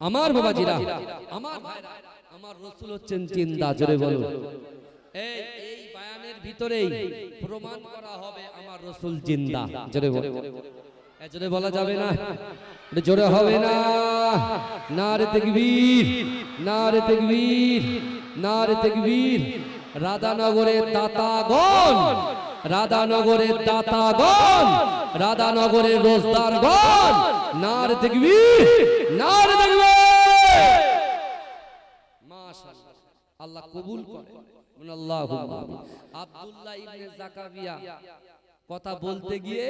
আমার বাবাজিরা আমার আমার রসুল হচ্ছেন চিন্তা জোরে বলুন। এই এই বায়ানের ভিতরেই প্রমাণ করা হবে আমার রসুল জিন্দা জোরে বলুন। এ জোরে বলা যাবে না। জোরে হবে না। না রে তেকবীর না রে তেকবীর না রে তেকবীর। রাধানগরের দাতাগণ রাধানগরের দাতাগণ রাধানগরের রোজদারগণ না রে তেকবীর না রে তেকবীর মাশাআল্লাহ আল্লাহ কবুল করে। আব্দুল্লাহ ইবনে জাকারিয়া কথা বলতে গিয়ে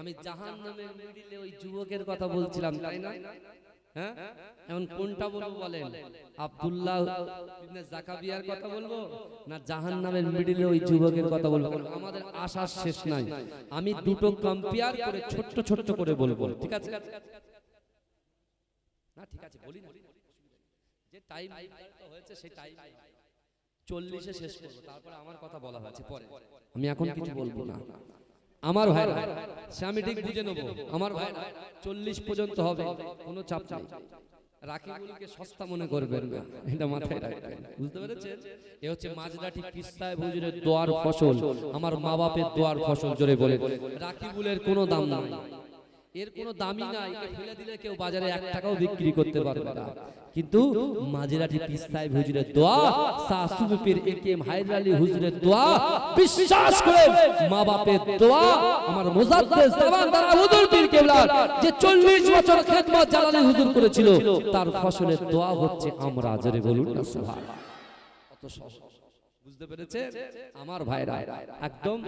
আমি জাহান্নামের মিডিলে ওই যুবকের কথা বলছিলাম, তাই না? হ্যাঁ? কোনটা বলব বলেন? জাকারিয়ার কথা বলব না জাহান্নামের মিডিলে ওই যুবকের কথা বলব? আমাদের আশার শেষ নাই। আমি দুটো কম্পেয়ার করে ছোট্ট ছোট্ট করে বলব। ঠিক আছে? না, ঠিক আছে, বলি না। যে টাইম হয়েছে সেই টাইম চল্লিশে শেষ করব তারপরে আমার কথা বলা হয়েছে পরে। আমি এখন কিছু বলব না। আমার ভাই সে আমি ঠিক বুঝে নেব। আমার ভাই চল্লিশ পর্যন্ত হবে কোনো চাপ রাখিগুলোকে সস্তা মনে করবেন না। এটা মাথায় রাখবেন। বুঝতে পেরেছেন? এ হচ্ছে পিস্তায় হুজুরের দোয়ার ফসল। আমার মা বাপের দোয়ার ফসল জোরে বলে রাখিগুলের কোনো দাম নাই। এর কোনো দামই নাই ফেলে দিলে কেউ বাজারে এক টাকাও বিক্রি করতে পারবে না। কিন্তু মাঝেরাটি পিস্তায় হুজুরের দোয়া সাসুবিপির একেম হায়দার আলী হুজুরের দোয়া বিশ্বাস করে মা বাপের দোয়া আমার হুজুর পীর কেবলার যে 40 বছর খেদমত জালালি হুজুর করেছিল তার ফসলের দোয়া হচ্ছে আমরা জোরে বলুন না সুবহানাল্লাহ। কত সহজ বুঝতে পেরেছে আমার ভাইরা একদম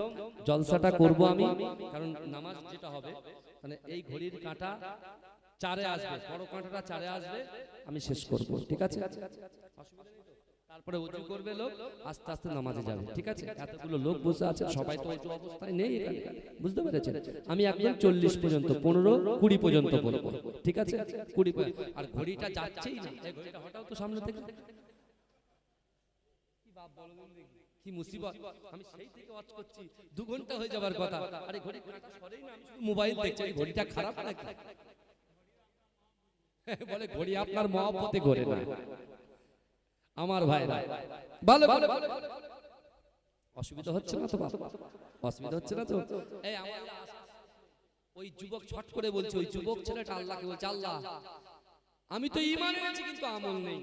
জলসাটা করব আমি কারণ নামাজ যেটা হবে মানে এই ঘড়ির কাঁটা চারে আসবে বড় কাঁটাটা চারে আসবে আমি শেষ করব ঠিক আছে? তারপরে উজু করবে লোক আস্তে আস্তে নামাজে যাবে ঠিক আছে? এতগুলো লোক বসে আছে সবাই তো উঁচু অবস্থায় নেই বুঝতে পেরেছেন? আমি একদম চল্লিশ পর্যন্ত পনেরো কুড়ি পর্যন্ত বলব ঠিক আছে? কুড়ি পর্যন্ত। আর ঘড়িটা যাচ্ছেই না ঘড়িটা হঠাৎ তো সামনে থেকে কি মুসিবত? আমি সেই থেকে ওয়াচ করছি দু ঘণ্টা হয়ে যাবার কথা। আরে ঘড়ি সরেই না মোবাইল দেখছি ঘড়িটা খারাপ নাকি? বলে ঘড়ি আপনার মহব্বতে ঘোরে না। আমার ভাই ভালো ভালো অসুবিধা হচ্ছে না তো বাবা? অসুবিধা হচ্ছে না তো? এই আমার ওই যুবক ছট করে বলছে ওই যুবক ছেলেটা আল্লাহকে বলছে আল্লাহ আমি তো ইমান এনেছি কিন্তু আমল নেই।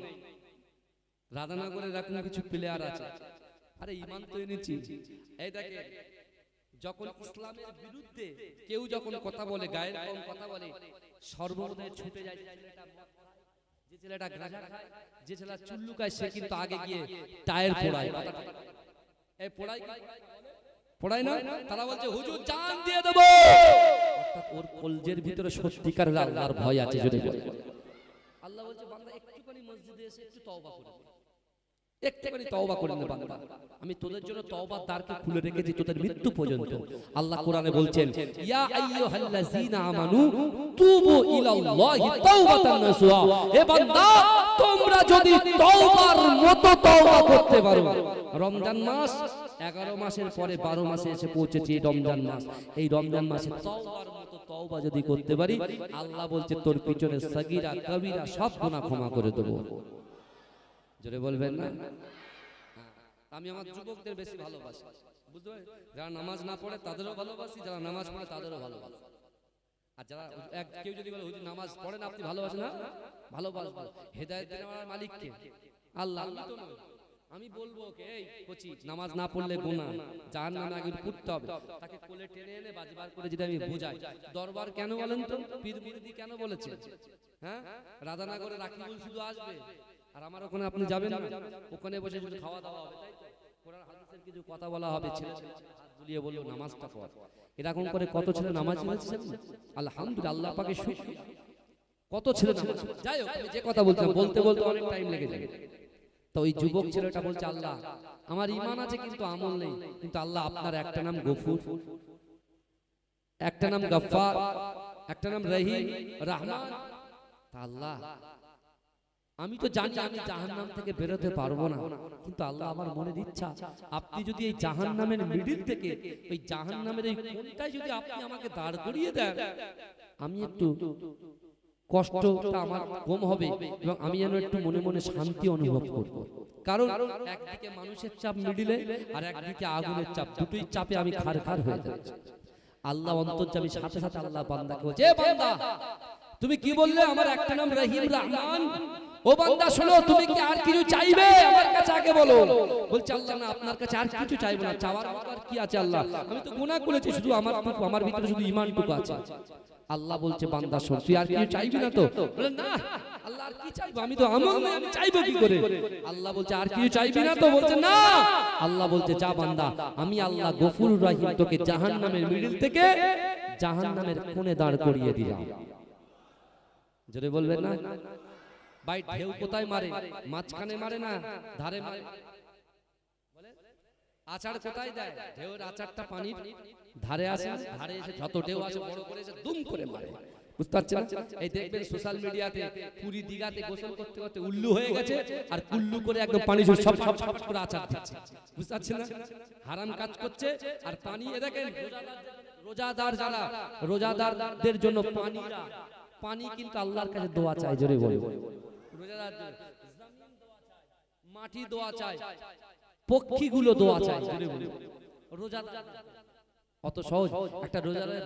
রাধানগরের এরকম কিছু প্লেয়ার আছে। আরে ইমান তো এনেছি। এই দেখে যখন ইসলামের বিরুদ্ধে কেউ যখন কথা বলে গায়ের কম কথা বলে সর্বদাই ছুটে যায় যে ছেলেটা গাঁজা খায় যে ছেলেটা চুল্লু খায় সে কিন্তু আগে গিয়ে টায়ার পোড়ায়। এই পোড়াই পড়াই না? তারা বলছে হুজুর জান দিয়ে দেবো! অর্থাৎ ওর কলজের ভিতরে সত্যিকারের আল্লাহর ভয় আছে যদি বলে। আল্লাহ বলছে বান্দা একটুখানি মসজিদে এসে একটু তওবা করে। একটুখানি তওবা করে নে বান্দা। আমি তোদের জন্য তওবার দ্বারকে খুলে রেখেছি তোদের মৃত্যু পর্যন্ত। আল্লাহ কোরআনে বলছেন, ইয়া আইয়ুহাল্লাযীনা আমানু তুবু ইলাল্লাহি তাওবাতান নাসুহা হে বান্দা, তোমরা যদি তওবার মতো তওবা করতে পারো। রমজান মাস এগারো মাসের পরে বারো মাসে এসে পৌঁছেছি এই রমজান মাস। এই রমজান মাসে তওবার মতো তওবা যদি করতে পারি, আল্লাহ বলছে, তোর পিছনে সাগিরা, কবিরা সব গুনাহ ক্ষমা করে দেবো। জোরে বলবেন না। আমি আমার যুবকদের বেশি ভালোবাসি। বুঝতে পারলেন? যারা নামাজ না পড়ে তাদেরও ভালোবাসি, যারা নামাজ পড়ে তাদেরও ভালোবাসি। আর যারা এক, কেউ যদি বলে, হুজুর, নামাজ পড়েন আপনি ভালোবাসেন না? ভালোবাসবো। হেদায়েত দেন আমার মালিককে। আল্লাহ। আমি তো নই। আমি বলব ওকে, এই কচি, নামাজ না পড়লে গোনা যার নামে আগে পড়তে হবে। তাকে কোলে টেনে এনে বাজবার করে যদি আমি বোঝাই। দরবার কেন বলেন তো? পীর মুরিদি কেন বলেছে? হ্যাঁ? রাধানগরে রাখিবুল শুধু আসবে। আর আমার ওখানে আপনি যাবেন ওখানে বসে শুধু খাওয়া দাওয়া হবে, তাই বলা হবে কত ছেলে নামাজ আল্লাহ কত ছেলে বলতে বলতে অনেক টাইম লেগে যাবে। তো ওই ছেলেটা আমার ইমান আছে কিন্তু আমল নেই, কিন্তু আল্লাহ আপনার একটা নাম গফুর। একটা নাম গফফার, একটা নাম রহিম, রহমান। আল্লাহ আমি তো জানি আমি জাহান্নাম থেকে বেরোতে পারব না। কিন্তু আল্লাহ আমার মনের ইচ্ছা, আপনি যদি এই জাহান্নামের মিডিল থেকে, ওই জাহান্নামের এই কোনটাই যদি আপনি আমাকে দাঁড় করিয়ে দেন, আমি একটু কষ্টটা আমার কম হবে এবং আমি যেন একটু মনে মনে শান্তি অনুভব করব। কারণ একদিকে মানুষের চাপ মিডিলে আর একদিকে আগুনের চাপ, দুটোই চাপে আমি খার খার হয়ে যাচ্ছি। আল্লাহ অন্তর্যামী, সাথে সাথে আল্লাহ বান্দাকে বলছে বান্দা, তুমি কি বললে আমার একটা নাম রহিম রহমান? ও বান্দা শোনো তুমি কি আর কিছু চাইবে? আমার কাছে আগে বলো। বলছে আল্লাহ না আপনার কাছে আর কিছু চাইব না। চাওয়ার আর কি আছে আল্লাহ? আমি তো গুনাহ করেছি শুধু আমার আমার ভিতরে শুধু ঈমানটুকু আছে। আল্লাহ বলছে বান্দা শোন তুই আর কিছু চাইবি না তো? বলে না আল্লাহ আর কি চাইব? আমি তো আমল নাই আমি চাইব কি করে? আল্লাহ বলছে আর কিছু চাইবি না তো? বলছে না। আল্লাহ বলছে যা বান্দা আমি আল্লাহ গফুর রহিম তোকে জাহান্নামের মিডিল থেকে জাহান্নামের কোণে দাঁড় করিয়ে দিলাম। জোরে বলবেন না? ভাই ঢেউ কোথায় মারে? মাঝখানে মারে না? ধারে মারে। আচার কোথায় দেয়? ঢেউর আচারটা পানির ধারে আসে ধারে এসে যত ঢেউ আসে বড় করে এসে দুম করে মারে। বুঝতে পারছেন এই দেখবেন সোশ্যাল মিডিয়াতে পুরী দিঘাতে গোসল করতে করতে উল্লু হয়ে গেছে আর কুল্লু করে একদম পানি সব সব সব সব করে আচার দিচ্ছে। বুঝতে পারছেন না? হারাম কাজ করছে আর পানি এ দেখেন রোজাদার যারা রোজাদারদের জন্য পানিরা পানি কিন্তু আল্লাহর কাছে দোয়া চাই জোরে বলে চায়, মাটি দোয়া চায়। পক্ষীগুলো দোয়া চায়। অত সহজ। একটা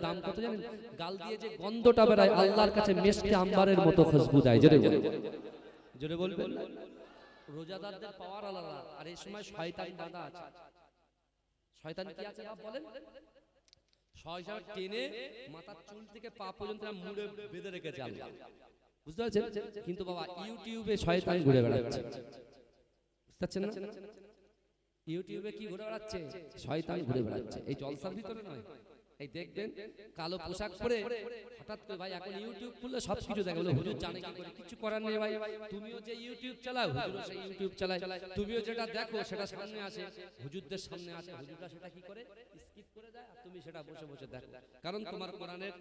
দাম কত জানেন? গাল দিয়ে যে গন্ধটা বেরায় আল্লাহর কাছে মেশকে আম্বারের মতো খুশবু দেয়। জোরে জোরে বলবেন রোজাদারদের পাওয়ার আলাদা। আর এই সময় শয়তান বাঁধা আছে। শয়তান কি আছে বাপ বলেন? শয়তান টেনে মাথার চুল থেকে পা পর্যন্ত মুড়ে বেঁধে রেখেছে আল্লাহ। বুঝতে পারছেন? কিন্তু বাবা ইউটিউবে শয়তান ঘুরে বেড়াচ্ছে। বুঝতে পারছেন না? ইউটিউবে কি ঘুরে বেড়াচ্ছে? শয়তান ঘুরে বেড়াচ্ছে। এই জলসার ভিতরে নয়। এই দেখবেন কালো পোশাক পরে হঠাৎ করে ভাই এখন ইউটিউব খুললে সব কিছু দেখে বলে হুজুর জানে কি করে কিছু করার নেই ভাই তুমিও যে ইউটিউব চালাও হুজুরও সেই ইউটিউব চালায়। তুমিও যেটা দেখো সেটা সামনে আসে হুজুরদের সামনে আসে হুজুররা সেটা কি করে? স্কিপ করে দেয় আর তুমি সেটা বসে বসে দেখো। কারণ তোমার কোরআনের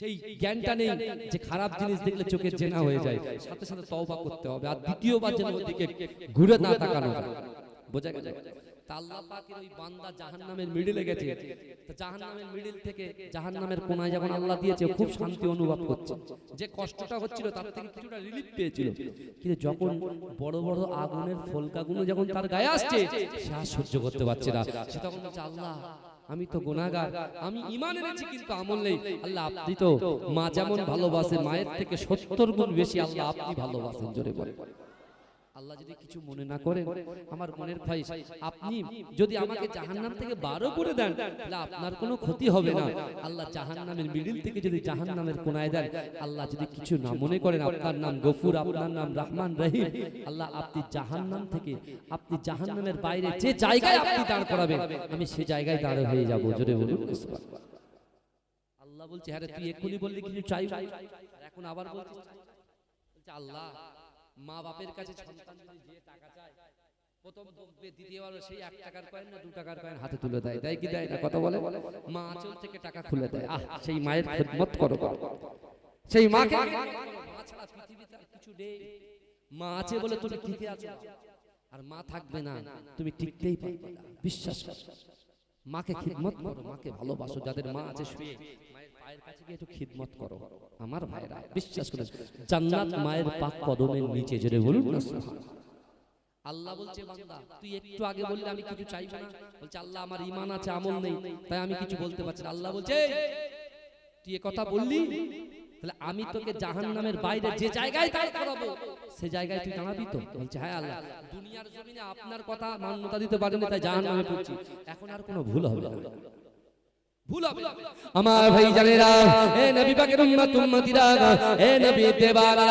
সেই জ্ঞানটা নেই যে খারাপ জিনিস দেখলে চোখে জেনা হয়ে যায়। সাথে সাথে তওবা করতে হবে। আর দ্বিতীয়বার যেন ওদিকে ঘুরে না তাকানো। বোঝা কোনায় যখন খুব শান্তি অনুভব করছে। যে কষ্টটা হচ্ছিল, তার কিছুটা রিলিফ কিন্তু যখন বড় বড় আগুনের ফলকাগুলো যখন তার গায়ে আসছে, সে আর সহ্য করতে পারছে না। সে তখন আল্লাহ আমি তো গুণাগার আমি ইমান এনেছি কিন্তু আমল নেই। আল্লাহ আপনি তো মা যেমন ভালোবাসে মায়ের থেকে সত্তর গুণ বেশি আল্লাহ আপনি ভালোবাসেন জোরে বলে আল্লাহ যদি কিছু মনে না করেন আমার মনের খাইশ আপনি যদি আমাকে জাহান্নাম থেকে বারো করে দেন তাহলে আপনার কোনো ক্ষতি হবে না। আল্লাহ জাহান্নামের মিডিল থেকে যদি জাহান্নামের কোনায় দেন আল্লাহ যদি কিছু না মনে করেন আপনার নাম গফুর আপনার নাম রহমান রহিম আল্লাহ আপনি জাহান্নাম থেকে আপনি জাহান্নামের বাইরে যে জায়গায় আপনি দাঁড় করাবেন আমি সে জায়গায় দাঁড় হয়ে যাব জোরে বলুন। আল্লাহ বলছে হ্যাঁ তুই এক্ষুনি বললি কিছু চাই এখন আবার? বলছে আল্লাহ মা বাপের কাছে সন্তান যে টাকা চায় প্রথম বকবে দ্বিতীয়বার সেই এক টাকার কয়েন না দু টাকার কয়েন হাতে তুলে দেয়। দেয় কি দেয় না? কথা বলে? মা আঁচল থেকে টাকা খুলে দেয়। আহ সেই মায়ের খেদমত করো সেই মাকে মা ছাড়া পৃথিবীতে আর কিছু নেই। মা আছে বলে তুমি টিকে আছো। আর মা থাকবে না। তুমি টিকতেই পারবে না। বিশ্বাস করো। মাকে খিদমত করো মাকে ভালোবাসো। যাদের মা আছে শুয়ে মায়ের পায়ের কাছে গিয়ে একটু খিদমত করো। আমার ভাইরা বিশ্বাস করে জান্নাত মায়ের পাক কদমের নিচে জেরে বলুন না সুবহানাল্লাহ। আল্লাহ বলছে বান্দা তুই একটু আগে বললে আমি কিছু চাইব না। বলছে আল্লাহ আমার ঈমান আছে আমল নেই তাই আমি কিছু বলতে পারছি না। আল্লাহ বলছে তুই এ কথা বললি তাহলে আমি তোকে জাহান্নামের বাইরে যে জায়গায় দাঁড় করাবো সে জায়গায় তুই দাঁড়াবি তো। বলছে হ্যাঁ আল্লাহ দুনিয়ার জমিনে আপনার কথা মান্যতা দিতে পারেনি তাই জাহান্নামে পড়ছি। এখন আর কোনো ভুল হবে না। ভুল হবে। আমার ভাই জানেরা এ নবী পাকের উম্মত উম্মতিরা এ নবী দেবারা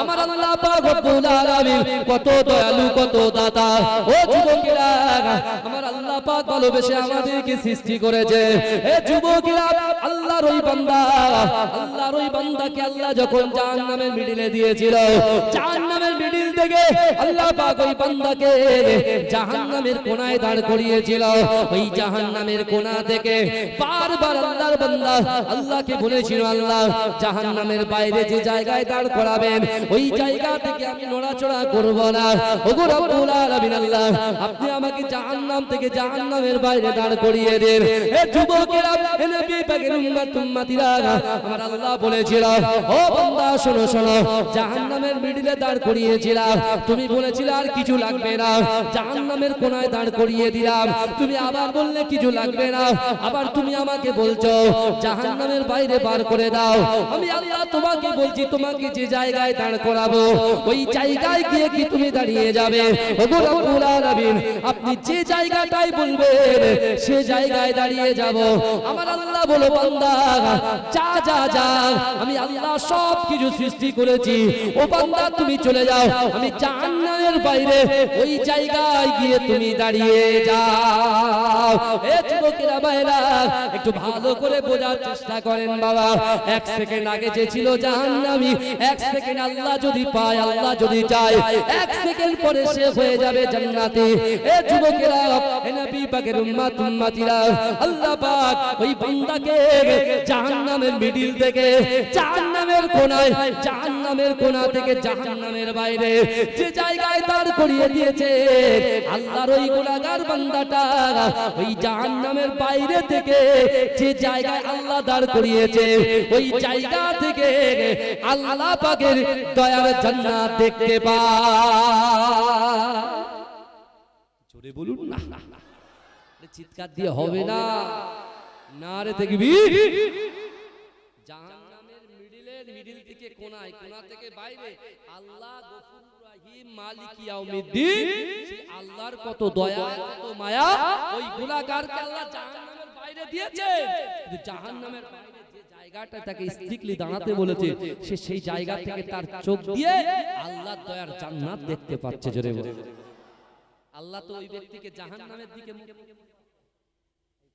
আমার আল্লাহ পাক রব্বুল আলামিন কত দয়ালু কত দাতা। ও যুবকেরা আমার আল্লাহ পাক ভালোবেসে আমাদেরকে সৃষ্টি করেছে। এ যুবকেরা আল্লাহর ওই বান্দা আল্লাহর ওই বান্দাকে আল্লাহ যখন জাহান্নামের মিডিলে দিয়েছিল জাহান্নামের থেকে আল্লাহ পাক ওই বান্দাকে জাহান্নামের কোনায় দাঁড় করিয়েছিল। ওই জাহান্নামের কোনা থেকে বারবার আল্লাহর বান্দা আল্লাহকে বলেছিল, আল্লাহ, জাহান্নামের বাইরে যে জায়গায় দাঁড় করাবেন, ওই জায়গা থেকে আমি নড়াচড়া করব না। ওগো রব্বুল আলামিন আল্লাহ, আপনি আমাকে জাহান্নাম থেকে জাহান্নামের বাইরে দাঁড় করিয়ে দেন। এ যুবকেরা, এ নবী পাকের উম্মত, উম্মতিরা, আমার আল্লাহ বলেছিল, ও বান্দা, শোনো শোনো, জাহান্নামের মিডিলে দাঁড় করিয়েছিলাম তুমি বলেছিলে আর কিছু লাগবে না। জাহান্নামের কোনায় দাঁড় করিয়ে দিলাম। তুমি আবার বললে কিছু লাগবে না। আবার তুমি আমাকে বলছো, জাহান্নামের বাইরে বার করে দাও। আমি আল্লাহ তোমাকে বলছি, তোমাকে যে জায়গায় দাঁড় করাবো, ওই জায়গায় গিয়ে কি তুমি দাঁড়িয়ে যাবে? আপনি যে জায়গাটাই বলবেন, সে জায়গায় দাঁড়িয়ে যাব। আমার আল্লাহ বলো, বান্দা, যা যা যা। আমি আল্লাহ সব কিছু সৃষ্টি করেছি। ও বান্দা, তুমি চলে যাও। আমি জাহান্নামের বাইরে ওই জায়গায় গিয়ে তুমি দাঁড়িয়ে যাও। এ যুবকেরা বাইরা একটু ভালো করে বোঝার চেষ্টা করেন বাবা। এক সেকেন্ড আগে যে ছিল জাহান্নামী, এক সেকেন্ড আল্লাহ যদি পায়, আল্লাহ যদি চায়। এক সেকেন্ড পরে সে হয়ে যাবে জান্নাতি। এ যুবকেরা, এ নবী পাকের উম্মত, উম্মতিরা, আল্লাহ পাক ওই বান্দাকে জাহান্নামের মিডিল থেকে, জাহান্নামের কোনায়, জাহান্নামের কোনা থেকে জাহান্নামের বাইরে যে জায়গায় দাঁড় করিয়ে দিয়েছে, আল্লাহর ওই গুনাহগার বান্দাটা, ওই জাহান্নামের বাইরে থেকে যে জায়গায় আল্লাহ দাঁড় করিয়েছে, ওই জায়গা থেকে আল্লাহ পাকের দয়ার জান্নাত দেখতে পায় জোরে বলুন না। চিৎকার দিয়ে হবে না। না রে দেখবি জাহান্নামের মিডিলের মিডিল থেকে কোনায়, কোনা থেকে বাইরে, আল্লাহ গফুর আল্লাহর কত দয়া কত মায়া ওই গুনাহগারকে আল্লাহ জাহান্নামের বাইরে দিয়েছে। জাহান্নামের বাইরে যে জায়গাটা তাকে স্ট্রিক্টলি দাঁড়াতে বলেছে সে সেই জায়গা থেকে তার চোখ দিয়ে আল্লাহর দয়ার জান্নাত দেখতে পাচ্ছে জোরে বলে আল্লাহ তো ওই ব্যক্তিকে জাহান্নামের দিকে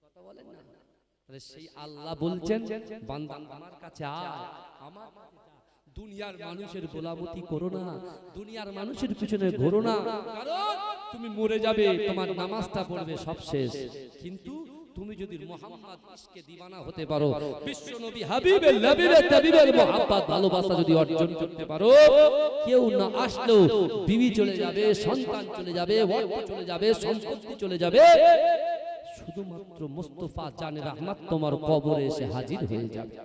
কথা বলেন না। সেই আল্লাহ বলছেন বান্দা আমার কাছে আয়। আমার কাছে। দুনিয়ার মানুষের গোলামতি করো না। দুনিয়ার মানুষের পিছনে ঘোরো না। কারণ তুমি মরে যাবে তোমার নামাজটা পড়বে সব শেষ। কিন্তু তুমি যদি মোহাম্মদ ইশকে দিওয়ানা হতে পারো বিশ্ব নবী হাবিবের নবীর তাবিবের মোহাম্মত ভালোবাসা যদি অর্জন করতে পারো কেউ না আসলেও বিবি চলে যাবে সন্তান চলে যাবে অর্থ চলে যাবে সম্পত্তি চলে যাবে। শুধুমাত্র মুস্তফা জানে রহমত তোমার কবরে এসে হাজির হয়ে যাবে।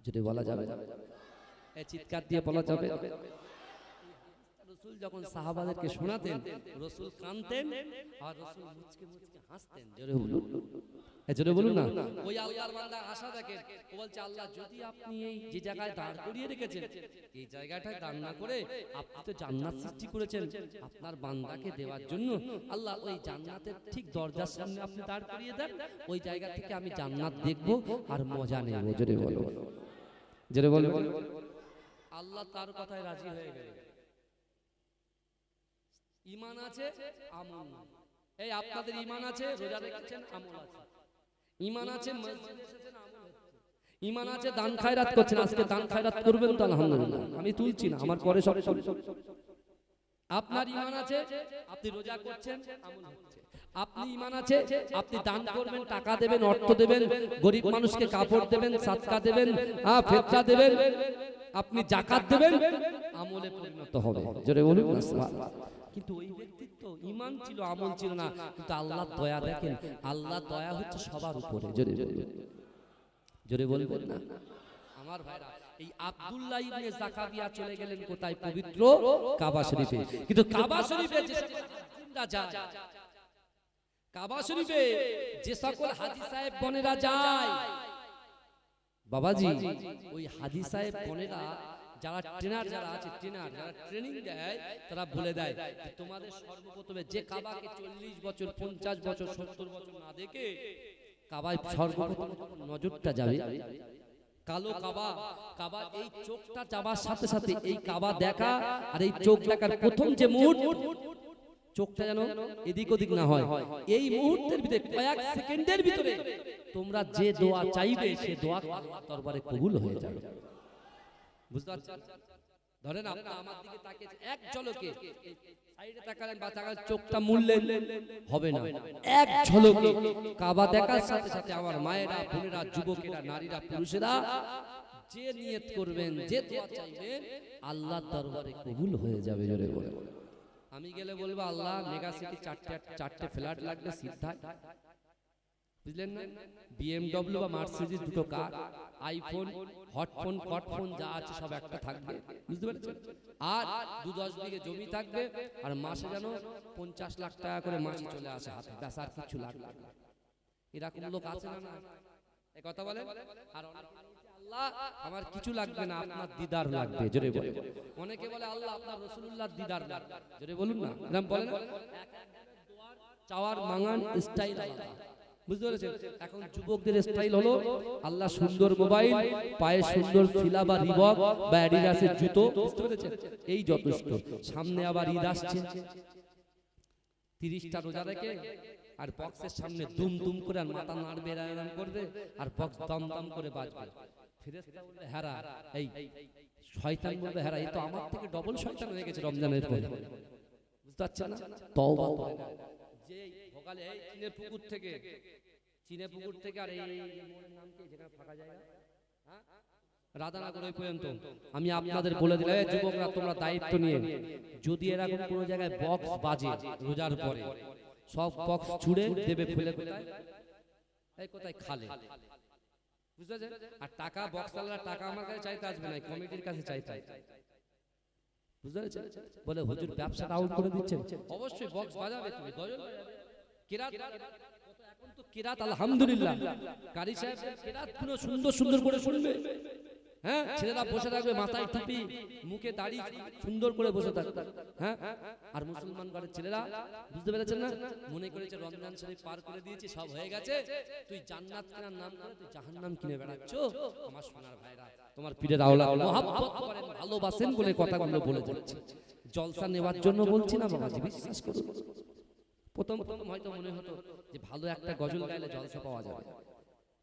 যদি বলা যাবে এ চিৎকার দিয়ে বলা যাবে। রসুল যখন সাহাবাদেরকে শোনাতেন, রসুল কানতেন আর রসুল মুচকে মুচকে হাসতেন। জোরে বলুন। জোরে বলুন না। ওই আল্লাহর বান্দা আশা ও বলছে, আল্লাহ, যদি আপনি এই যে জায়গায় দাঁড় করিয়ে রেখেছেন, এই জায়গাটায় দাঁড় না করে আপনি তো জান্নাত সৃষ্টি করেছেন। আপনার বান্দাকে দেওয়ার জন্য আল্লাহ ওই জান্নাতের ঠিক দরজার সামনে আপনি দাঁড় করিয়ে দেন। ওই জায়গা থেকে আমি জান্নাত দেখব আর মজা নেব। জোরে বলো জোরে বলো আল্লাহ তার কথায় রাজি হয়ে গেলেন। ইমান আছে আমল এই আপনাদের ইমান আছে রোজা রেখেছেন আমল আছে। ইমান আছে ইমান আছে। দান খায়রাত করছেন আজকে দান খায়রাত করবেন তো আলহামদুলিল্লাহ। আমি তুলছি না আমার পরে আপনার ইমান আছে আপনি রোজা করছেন আমল হচ্ছে। আপনি ইমান আছে আপনি দান করবেন টাকা দেবেন অর্থ দেবেন গরিব মানুষকে কাপড় দেবেন সাদকা দেবেন হ্যাঁ ফেতরা দেবেন। আপনি জাকাত দেবেন আমলে পরিণত হবে। জোরে বলুন। কিন্তু ওই ব্যক্তির তো ইমান ছিল আমল ছিল না। কিন্তু আল্লাহ দয়া দেখেন আল্লাহ দয়া হচ্ছে সবার উপরে। জোরে বলুন। জোরে বলবেন না? আমার ভাইরা এই আব্দুল্লাহ ইবনে জাকারিয়া চলে গেলেন কোথায়? পবিত্র কাবা শরীফে। কিন্তু কাবা শরীফে যে যায় কাবা শরীফে যে সকল হাজি সাহেব বনেরা যায় বাবাজি ওই হাজি সাহেব বনেরা যারা ট্রেনার যারা আছে ট্রেনার যারা ট্রেনিং দেয় তারা বলে দেয় তোমাদের সর্বপ্রথমে যে কাবাকে চল্লিশ বছর পঞ্চাশ বছর সত্তর বছর না দেখে কাবায় সর্বপ্রথম নজরটা যাবে। কালো কাবা কাবা এই চোখটা যাবার সাথে সাথে এই কাবা দেখা আর এই চোখ দেখার প্রথম যে মুহূর্ত চোখটা যেন এদিক ওদিক না হয়। এই মুহূর্তের ভিতরে কয়েক সেকেন্ডের ভিতরে তোমরা যে দোয়া চাইবে সে দোয়া দরবারে কবুল হয়ে যাবে। বুঝতে পারছ ধরেন আপনি আমার দিকে তাকিয়েছেন এক ঝলকে। সাইডে তাকালেন বা তাকালেন চোখটা মুড়লেন। হবে না। এক ঝলকে। কাবা দেখার সাথে সাথে আমার মায়েরা বোনেরা যুবকেরা নারীরা পুরুষেরা যে নিয়ত করবেন যে দোয়া চাইবেন আল্লাহর দরবারে কবুল হয়ে যাবে জোরে বলে আমি গেলে বলব আল্লাহ মেগা সিটি চারটে চারটে ফ্ল্যাট লাগবে সিদ্ধায়? বুঝলেন না? বিএমডব্লিউ বা মার্সিডিজ দুটো কার আইফোন হটফোন কটফোন যা আছে সব একটা থাকবে। বুঝতে পেরেছেন? আর দু দশ বিঘে জমি থাকবে আর মাসে যেন পঞ্চাশ লাখ টাকা করে মাসে চলে আসে হাতে। ব্যাস আর কিছু লাগবে এরকম লোক আছে না এই কথা বলে আর আল্লাহ আমার কিছু লাগবে না আপনার দিদার লাগবে জোরে বলে অনেকে বলে আল্লাহ আপনার রসুল্লাহর দিদার লাগবে। জোরে বলুন না। এরকম বলেন চাওয়ার মাঙান স্টাইল আলাদা। বুঝতে পেরেছেন? এখন যুবকদের স্টাইল হলো আল্লাহ সুন্দর মোবাইল পায়ে সুন্দর ফিলা বা রিবক বা অ্যাডিডাসের জুতো। বুঝতে পেরেছেন? এই যথেষ্ট সামনে আবার ঈদ আসছে। তিরিশটা রোজা রেখে আর বক্সের সামনে দুম দুম করে আর মাথা নাড়বে করবে আর বক্স দম দম করে বাজবে। হয়ে? রাধানগর পর্যন্ত। আমি আপনাদের বলে দিলাম যুবকরা, তোমরা দায়িত্ব নিয়ে যদি এরকম কোনো জায়গায় বক্স বাজে রোজার পরে, সব বক্স ছুড়ে দেবে ফেলে কোথায়? খালে। বুঝতে? আর টাকা বক্স টাকা আমার কাছে চাইতে আসবে না কমিটির কাছে চাইতে। বুঝতে বলে হুজুর ব্যবসা আউট করে দিচ্ছেন। অবশ্যই বক্স বাজাবে তুমি গজল কিরাত কিরাত, আলহামদুলিল্লাহ। কারি সাহেব, কিরাত সুন্দর সুন্দর করে শুনবে। হ্যাঁ ছেলেরা বসে থাকবে মাথায় টুপি মুখে দাড়ি সুন্দর করে বসে থাকবে হ্যাঁ? আর মুসলমান ঘরের ছেলেরা বুঝতে পেরেছেন না? মনে করেছে রমজান শরীফ পার করে দিয়েছি সব হয়ে গেছে? তুই জান্নাত কেনার নাম করে তুই জাহান্নাম কিনে বেড়াচ্ছ? আমার সোনার ভাইরা তোমার পীরের আওলা মহাব্বত করেন ভালোবাসেন বলে কথাগুলো বলে যাচ্ছে জলসা নেওয়ার জন্য বলছি না বাবাজি বিশ্বাস করুন। প্রথম প্রথম হয়তো মনে হতো যে ভালো একটা গজল গাইলে জলসা পাওয়া যাবে।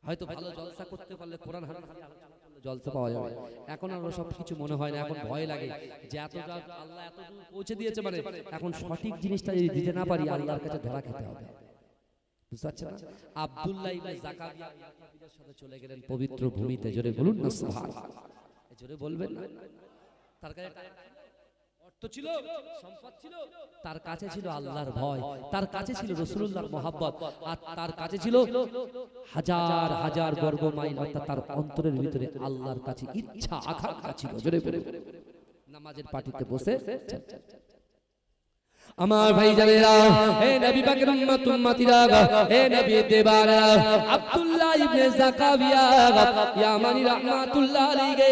হয়তো ভালো জলসা করতে পারলে কোরআন জলসা পাওয়া যাবে। এখন আর সব কিছু মনে হয় না, এখন ভয় লাগে যে এতটা আল্লাহ এত দূর পৌঁছে দিয়েছে মানে এখন সঠিক জিনিসটা যদি দিতে না পারি, আল্লাহর কাছে ধরা খেতে হবে। চলে গেলেন পবিত্র ভূমিতে। জোরে বলুন না জোরে বলবেন না? তার কাছে অর্থ ছিল সম্পদ ছিল তার কাছে ছিল আল্লাহর ভয় তার কাছে ছিল রসুল্লাহর মহাব্বত আর তার কাছে ছিল হাজার হাজার বর্গ মাইল অর্থাৎ তার অন্তরের ভিতরে আল্লাহর কাছে ইচ্ছা আকাঙ্ক্ষা ছিল। জোরে নামাজের পাটিতে বসে আমার ভাই জানেরা, হে নবী পাকের উম্মত উম্মতিরা হে নবী দেবারা, আব্দুল্লাহ ইবনে জাকারিয়া ইয়া মানি রাহমাতুল্লাহ আলাইহি,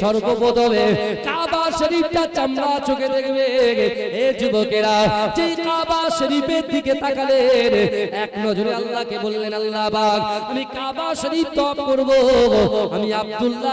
সর্বপ্রথমে কাবা শরীফটা চামড়া চোখে দেখবে। হে যুবকেরা যে কাবা শরীফের দিকে তাকালেন, এক নজরে আল্লাহকে বললেন, আল্লাহ পাক, আমি কাবা শরীফ তপ করব, আমি আব্দুল্লাহ